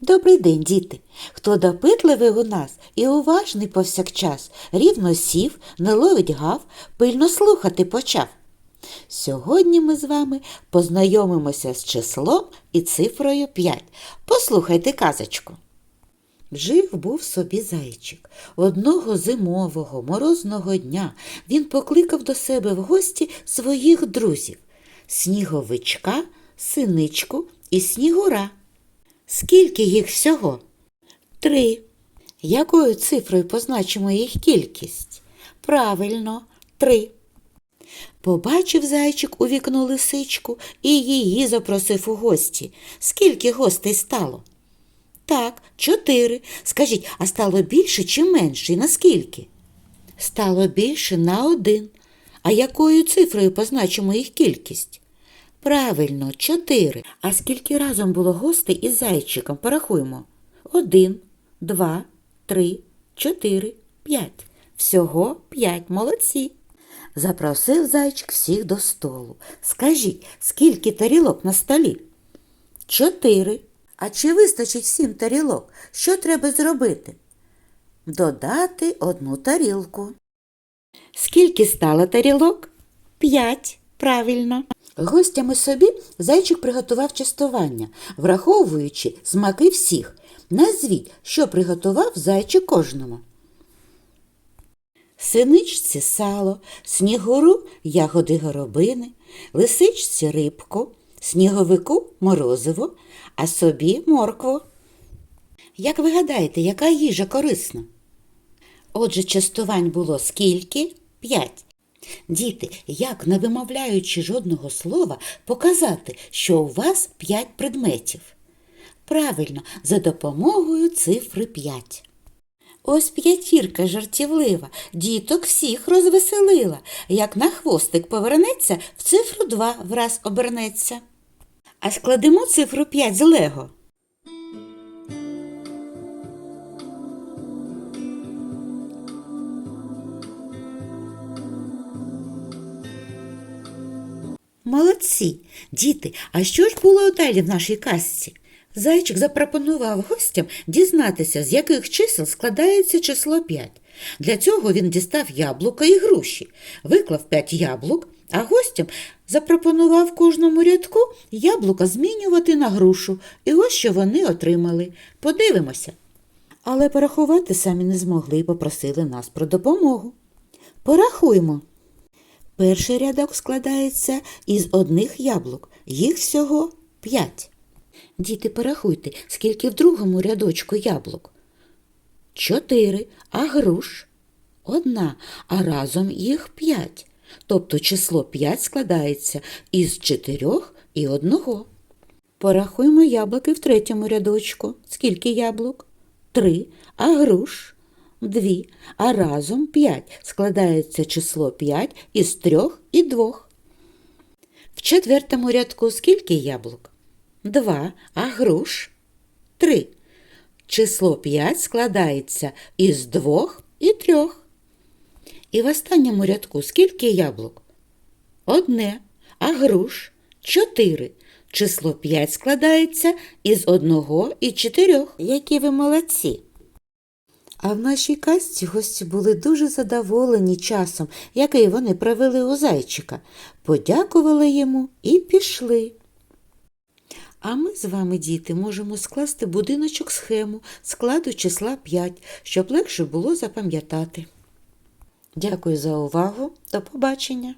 Добрий день, діти! Хто допитливий у нас і уважний повсякчас, рівно сів, не ловить гав, пильно слухати почав. Сьогодні ми з вами познайомимося з числом і цифрою 5. Послухайте казочку. Жив був собі зайчик. Одного зимового морозного дня він покликав до себе в гості своїх друзів сніговичка, синичку і снігура. Скільки їх всього? Три. Якою цифрою позначимо їх кількість? Правильно, три. Побачив зайчик у вікно лисичку і її запросив у гості. Скільки гостей стало? Так, чотири. Скажіть, а стало більше чи менше? І наскільки? Стало більше на один. А якою цифрою позначимо їх кількість? Правильно, чотири. А скільки разом було гостей із зайчиком? Порахуємо. Один, два, три, чотири, п'ять. Всього п'ять. Молодці. Запросив зайчик всіх до столу. Скажіть, скільки тарілок на столі? Чотири. А чи вистачить всім тарілок? Що треба зробити? Додати одну тарілку. Скільки стало тарілок? П'ять. Правильно. Гостями собі зайчик приготував частування, враховуючи смаки всіх. Назвіть, що приготував зайчик кожному. Синичці сало, снігуру ягоди горобини, лисичці рибку, сніговику морозиво, а собі моркву. Як ви гадаєте, яка їжа корисна? Отже, частувань було скільки? П'ять. Діти, як, не вимовляючи жодного слова, показати, що у вас п'ять предметів? Правильно, за допомогою цифри п'ять. Ось п'ятірка жартівлива, діток всіх розвеселила. Як на хвостик повернеться, в цифру два враз обернеться. А складемо цифру п'ять з лего. Молодці, діти, а що ж було далі в нашій казці? Зайчик запропонував гостям дізнатися, з яких чисел складається число 5. Для цього він дістав яблука і груші, виклав 5 яблук, а гостям запропонував кожному рядку яблука змінювати на грушу. І ось що вони отримали. Подивимося. Але порахувати самі не змогли і попросили нас про допомогу. Порахуємо. Перший рядок складається із одних яблук, їх всього п'ять. Діти, порахуйте, скільки в другому рядочку яблук. Чотири, а груш одна, а разом їх п'ять. Тобто число п'ять складається із чотирьох і одного. Порахуємо яблуки в третьому рядочку. Скільки яблук? Три, а груш дві, а разом п'ять. Складається число п'ять із трьох і двох. В четвертому рядку скільки яблук? Два, а груш три. Число п'ять складається із двох і трьох. І в останньому рядку скільки яблук? Одне, а груш чотири. Число п'ять складається із одного і чотирьох. Які ви молодці! А в нашій казці гості були дуже задоволені часом, який вони провели у зайчика, подякували йому і пішли. А ми з вами, діти, можемо скласти будиночок схему складу числа 5, щоб легше було запам'ятати. Дякую за увагу. До побачення!